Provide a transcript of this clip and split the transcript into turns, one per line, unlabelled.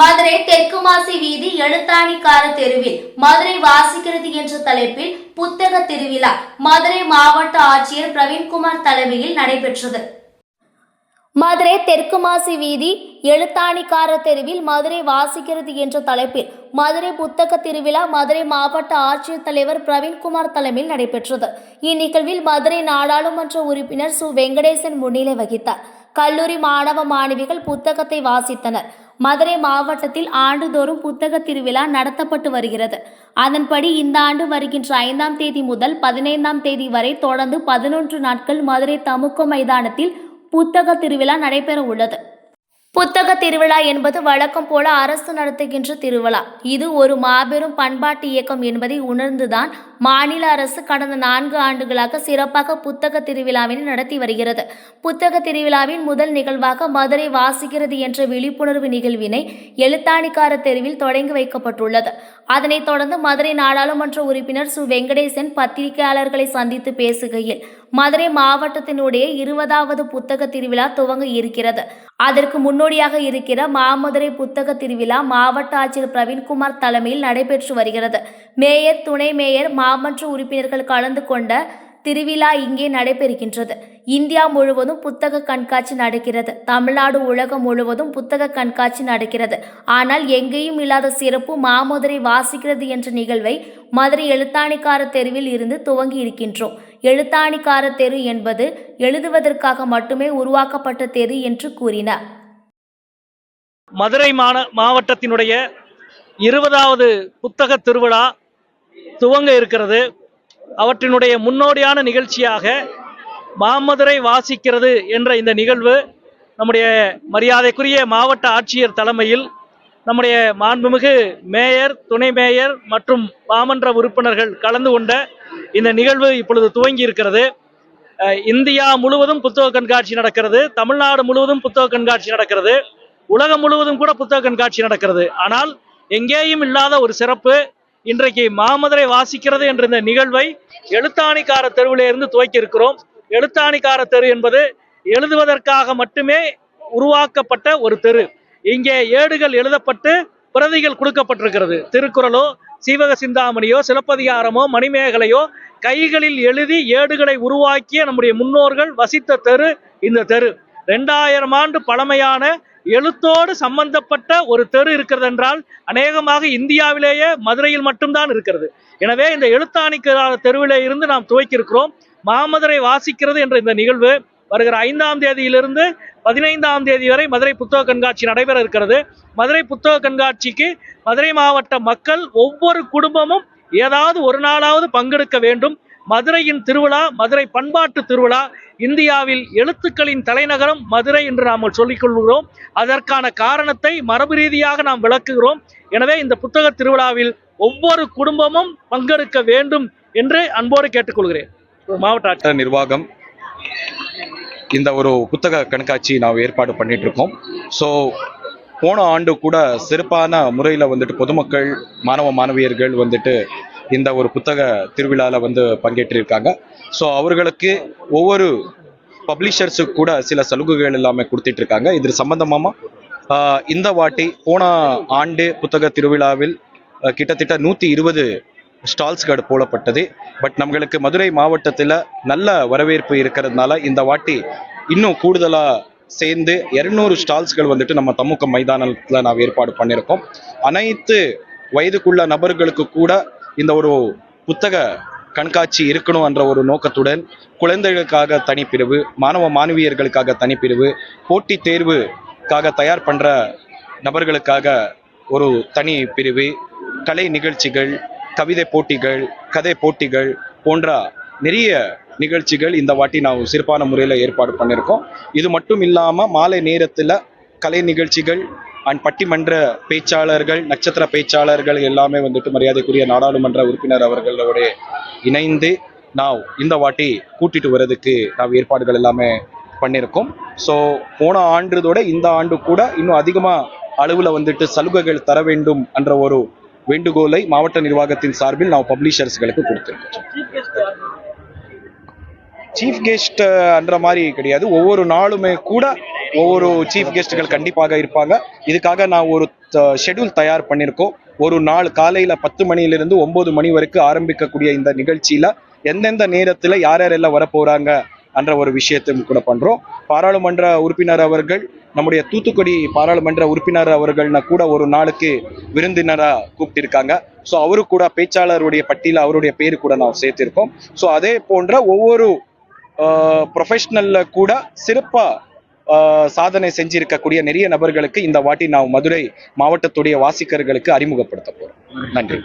மதுரை தெற்கு மாசி வீதி எழுத்தாணிக்கார தெருவில் மதுரை வாசிக்கிறது என்ற தலைப்பில் புத்தக திருவிழா மதுரை மாவட்ட ஆட்சியர் பிரவீன்குமார் தலைமையில் நடைபெற்றது. மதுரை தெற்கு மாசி வீதி எழுத்தாணிக்கார தெருவில் மதுரை வாசிக்கிறது என்ற தலைப்பில் மதுரை புத்தக திருவிழா மதுரை மாவட்ட ஆட்சியர் தலைவர் பிரவீன்குமார் தலைமையில் நடைபெற்றது. இந்நிகழ்வில் மதுரை நாடாளுமன்ற உறுப்பினர் சு. வெங்கடேசன் முன்னிலை வகித்தார். கல்லூரி மாணவ மாணவிகள் புத்தகத்தை வாசித்தனர். மதுரை மாவட்டத்தில் ஆண்டுதோறும் புத்தக திருவிழா நடத்தப்பட்டு வருகிறது. அதன்படி இந்த ஆண்டு வருகின்ற ஐந்தாம் தேதி முதல் பதினைந்தாம் தேதி வரை தொடர்ந்து பதினொன்று நாட்கள் மதுரை தமுக்க மைதானத்தில் புத்தக திருவிழா நடைபெற உள்ளது புத்தக திருவிழா என்பது வழக்கம் போல அரசு நடத்துகின்ற திருவிழா. இது ஒரு மாபெரும் பண்பாட்டு இயக்கம் என்பதை உணர்ந்துதான் மாநில அரசு கடந்த நான்கு ஆண்டுகளாக சிறப்பாக புத்தக திருவிழாவினை நடத்தி வருகிறது. புத்தக திருவிழாவின் முதல் நிகழ்வாக மதுரை வாசிக்கிறது என்ற விழிப்புணர்வு நிகழ்வினை எழுத்தாணிக்கார தெருவில் தொடங்கி வைக்கப்பட்டுள்ளது. அதனைத் தொடர்ந்து மதுரை நாடாளுமன்ற உறுப்பினர் சு. வெங்கடேசன் பத்திரிகையாளர்களை சந்தித்து பேசுகையில் மதுரை மாவட்டத்தினுடைய இருபதாவது புத்தக திருவிழா துவங்க இருக்கிறது. அதற்கு முன்னோடியாக இருக்கிற மாமதுரை புத்தக திருவிழா மாவட்ட ஆட்சியர் பிரவீன்குமார் தலைமையில் நடைபெற்று வருகிறது. மேயர் துணை மேயர் மாமன்ற உறுப்பினர்கள் கலந்து கொண்ட திருவிழா இங்கே நடைபெறுகின்றது. இந்தியா முழுவதும் புத்தக கண்காட்சி நடக்கிறது. தமிழ்நாடு உலகம் முழுவதும் புத்தக கண்காட்சி நடக்கிறது. ஆனால் எங்கேயும் இல்லாத சிறப்பு மாமதுரை வாசிக்கிறது என்ற நிகழ்வை மதுரை எழுத்தாணிக்கார தெருவில் இருந்து துவங்கி இருக்கின்றோம். எழுத்தாணிக்கார தெரு என்பது எழுதுவதற்காக மட்டுமே உருவாக்கப்பட்ட தெரு என்று கூறினார்.
மதுரை மாவட்டத்தினுடைய இருபதாவது புத்தக திருவிழா துவங்க இருக்கிறது. அவற்றினுடைய முன்னோடியான நிகழ்ச்சியாக மாமதுரை வாசிக்கிறது என்ற இந்த நிகழ்வு நம்முடைய மரியாதைக்குரிய மாவட்ட ஆட்சியர் தலைமையில் நம்முடைய மாண்புமிகு மேயர் துணை மேயர் மற்றும் பாமன்ற உறுப்பினர்கள் கலந்து கொண்ட இந்த நிகழ்வு இப்பொழுது துவங்கி இருக்கிறது இந்தியா முழுவதும் புத்தக கண்காட்சி நடக்கிறது. தமிழ்நாடு முழுவதும் புத்தக கண்காட்சி நடக்கிறது. உலகம் முழுவதும் கூட புத்தக கண்காட்சி நடக்கிறது. ஆனால் எங்கேயும் இல்லாத ஒரு சிறப்பு இன்றைக்கு மாமதுரை வாசிக்கிறது என்ற இந்த நிகழ்வை எழுத்தாணிக்கார தெருவிலே இருந்து துவக்கி இருக்கிறோம் எழுத்தாணிக்கார தெரு என்பது எழுதுவதற்காக மட்டுமே உருவாக்கப்பட்ட ஒரு தெரு. இங்கே ஏடுகள் எழுதப்பட்டு பிரதிகள் கொடுக்கப்பட்டிருக்கிறது. திருக்குறளோ சீவக சிந்தாமணியோ சிலப்பதிகாரமோ மணிமேகலையோ கைகளில் எழுதி ஏடுகளை உருவாக்கிய நம்முடைய முன்னோர்கள் வசித்த தெரு இந்த தெரு. ரெண்டாயிரம் ஆண்டு பழமையான எழுத்தோடு சம்பந்தப்பட்ட ஒரு தெரு இருக்கிறது என்றால் அநேகமாக இந்தியாவிலேயே மதுரையில் மட்டும்தான் இருக்கிறது. எனவே இந்த எழுத்தாணிக்கார தெருவிலே இருந்து நாம் துவக்கியிருக்கிறோம். மாமதுரை வாசிக்கிறது என்ற இந்த நிகழ்வு வருகிற ஐந்தாம் தேதியிலிருந்து பதினைந்தாம் தேதி வரை மதுரை புத்தக கண்காட்சி நடைபெற இருக்கிறது. மதுரை புத்தக கண்காட்சிக்கு மதுரை மாவட்ட மக்கள் ஒவ்வொரு குடும்பமும் ஏதாவது ஒரு நாளாவது பங்கெடுக்க வேண்டும். மதுரையின் திருவிழா மதுரை பண்பாட்டு திருவிழா இந்தியாவில் எழுத்துக்களின் தலைநகரம் மதுரை என்று நாம் சொல்லிக் கொள்கிறோம். அதற்கான காரணத்தை மரபு ரீதியாக நாம் விளக்குகிறோம். எனவே இந்த புத்தக திருவிழாவில் ஒவ்வொரு குடும்பமும் பங்கெடுக்க வேண்டும் என்று அன்போடு கேட்டுக்கொள்கிறேன். மாவட்ட ஆட்சியர்
நிர்வாகம் இந்த ஒரு புத்தக கண்காட்சி நாம் ஏற்பாடு பண்ணிட்டு இருக்கோம் ஸோ போன ஆண்டு கூட சிறப்பான முறையில் வந்துட்டு பொதுமக்கள் மாணவ மாணவியர்கள் வந்துட்டு இந்த ஒரு புத்தக திருவிழாவில் வந்து பங்கேற்றிருக்காங்க. ஸோ அவர்களுக்கு ஒவ்வொரு பப்ளிஷர்ஸுக்கு கூட சில சலுகைகள் எல்லாமே கொடுத்துட்டு இருக்காங்க இது சம்பந்தமாக இந்த வாட்டி போன ஆண்டு புத்தக திருவிழாவில் கிட்டத்தட்ட நூற்றி இருபது ஸ்டால்ஸ்கள் போடப்பட்டது. பட் நம்மளுக்கு மதுரை மாவட்டத்தில் நல்ல வரவேற்பு இருக்கிறதுனால இந்த வாட்டி இன்னும் கூடுதலாக சேர்ந்து இரநூறு ஸ்டால்ஸ்கள் வந்துட்டு நம்ம தமுக்க மைதானத்தில் நாம் ஏற்பாடு பண்ணியிருக்கோம் அனைத்து வயதுக்குள்ள நபர்களுக்கு கூட இந்த ஒரு புத்தக கண்காட்சி இருக்கணும் என்ற ஒரு நோக்கத்துடன் குழந்தைகளுக்காக தனிப்பிரிவு மாணவ மாணவியர்களுக்காக தனிப்பிரிவு போட்டி தேர்வுக்காக தயார் பண்ணுற நபர்களுக்காக ஒரு தனி பிரிவு கலை நிகழ்ச்சிகள் கவிதை போட்டிகள் கதை போட்டிகள் போன்ற நிறைய நிகழ்ச்சிகள் இந்த வாட்டி நான் சிறப்பான முறையில் ஏற்பாடு பண்ணியிருக்கோம் இது மட்டும் இல்லாமல் மாலை நேரத்தில் கலை நிகழ்ச்சிகள் அண்ட் பட்டிமன்ற பேச்சாளர்கள் நட்சத்திர பேச்சாளர்கள் எல்லாமே வந்துட்டு மரியாதைக்குரிய நாடாளுமன்ற உறுப்பினர் அவர்களோட இணைந்து நான் இந்த வாட்டி கூட்டிட்டு வர்றதுக்கு நாம் ஏற்பாடுகள் எல்லாமே பண்ணியிருக்கோம் ஸோ போன ஆண்டுதோட இந்த ஆண்டு கூட இன்னும் அதிகமாக அளவில் வந்துட்டு சலுகைகள் தர வேண்டும் என்ற ஒரு வேண்டுகோளை மாவட்ட நிர்வாகத்தின் சார்பில் நான் பப்ளிஷர்ஸ்களுக்கு கொடுத்திருக்கோம். சீஃப் கெஸ்ட் என்ற மாதிரி கிடையாது. ஒவ்வொரு நாளுமே கூட ஒவ்வொரு சீஃப் கெஸ்ட்டுகள் கண்டிப்பாக இருப்பாங்க. இதுக்காக நான் ஒரு ஷெட்யூல் தயார் பண்ணியிருக்கோம் ஒரு நாள் காலையில் பத்து மணியிலிருந்து ஒம்பது மணி வரைக்கும் ஆரம்பிக்கக்கூடிய இந்த நிகழ்ச்சியில் எந்தெந்த நேரத்தில் யார் யாரெல்லாம் வரப்போகிறாங்க என்ற ஒரு விஷயத்தையும் கூட பண்ணுறோம் பாராளுமன்ற உறுப்பினர் அவர்கள் நம்முடைய தூத்துக்குடி பாராளுமன்ற உறுப்பினர் அவர்கள்னா கூட ஒரு நாளுக்கு விருந்தினராக கூப்பிட்டிருக்காங்க. ஸோ அவரு கூட பேச்சாளருடைய பட்டியல அவருடைய பேரு கூட நாம் சேர்த்திருக்கோம். ஸோ அதே போன்ற ஒவ்வொரு ப்ரொஃபஷனல்ல கூட சிறப்பாக சாதனை செஞ்சிருக்கக்கூடிய நிறைய நபர்களுக்கு இந்த வாட்டி நான் மதுரை மாவட்டத்துடைய வாசிக்கர்களுக்கு அறிமுகப்படுத்த போறோம். நன்றி.